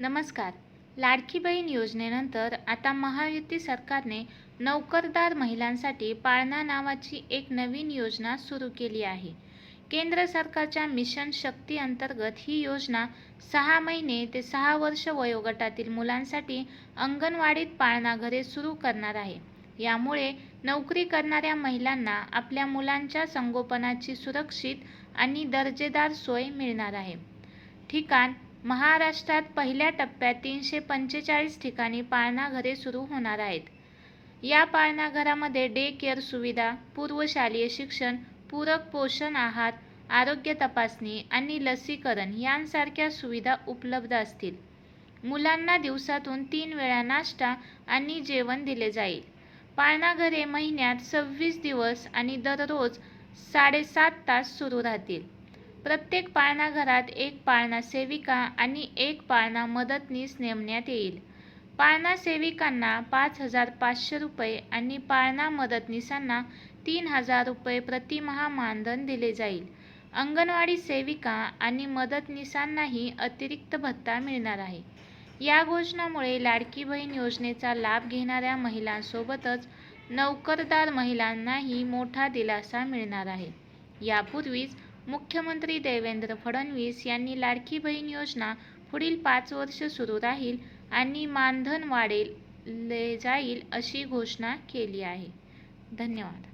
नमस्कार. लाडकी बहीण योजनेनंतर आता महायुती सरकारने नोकरदार महिलांसाठी पाळणा नावाची एक नवीन योजना सुरू केली आहे. केंद्र सरकारच्या मिशन शक्ती अंतर्गत ही योजना सहा महिने ते सहा वर्ष वयोगटातील मुलांसाठी अंगणवाडीत पाळणा घरे सुरू करणार आहे. यामुळे नोकरी करणाऱ्या महिलांना आपल्या मुलांच्या संगोपनाची सुरक्षित आणि दर्जेदार सोय मिळणार आहे. ठिकाण महाराष्ट्रात पहिल्या टप्प्यात तीनशे पंचेचाळीस ठिकाणी पाळणाघरे सुरू होणार आहेत. या पाळणाघरामध्ये डे केअर सुविधा पूर्वशालेय शिक्षण पूरक पोषण आहार आरोग्य तपासणी आणि लसीकरण यांसारख्या सुविधा उपलब्ध असतील. मुलांना दिवसातून तीन वेळा नाश्ता आणि जेवण दिले जाईल. पाळणाघरे महिन्यात सव्वीस दिवस आणि दररोज साडेसात तास सुरू राहतील. प्रत्येक पाळणा घरात एक पाळणा सेविका आणि एक पाळणा मदतनीस नेमण्यात येईल. पाळणा सेविकांना पाच हजार पाचशे रुपये आणि पाळणा मदतनीसांना तीन हजार रुपये प्रतिमहा मानधन दिले जाईल. अंगणवाडी सेविका आणि मदतनीसांनाही अतिरिक्त भत्ता मिळणार आहे. या घोषणामुळे लाडकी बहीण योजनेचा लाभ घेणाऱ्या महिलांसोबतच नोकरदार महिलांनाही मोठा दिलासा मिळणार आहे. यापूर्वीच मुख्यमंत्री देवेंद्र फडणवीस यांनी लाडकी बहीण योजना पुढील पाच वर्ष सुरू राहील आणि मानधन वाढेल ले जाईल अशी घोषणा केली आहे. धन्यवाद.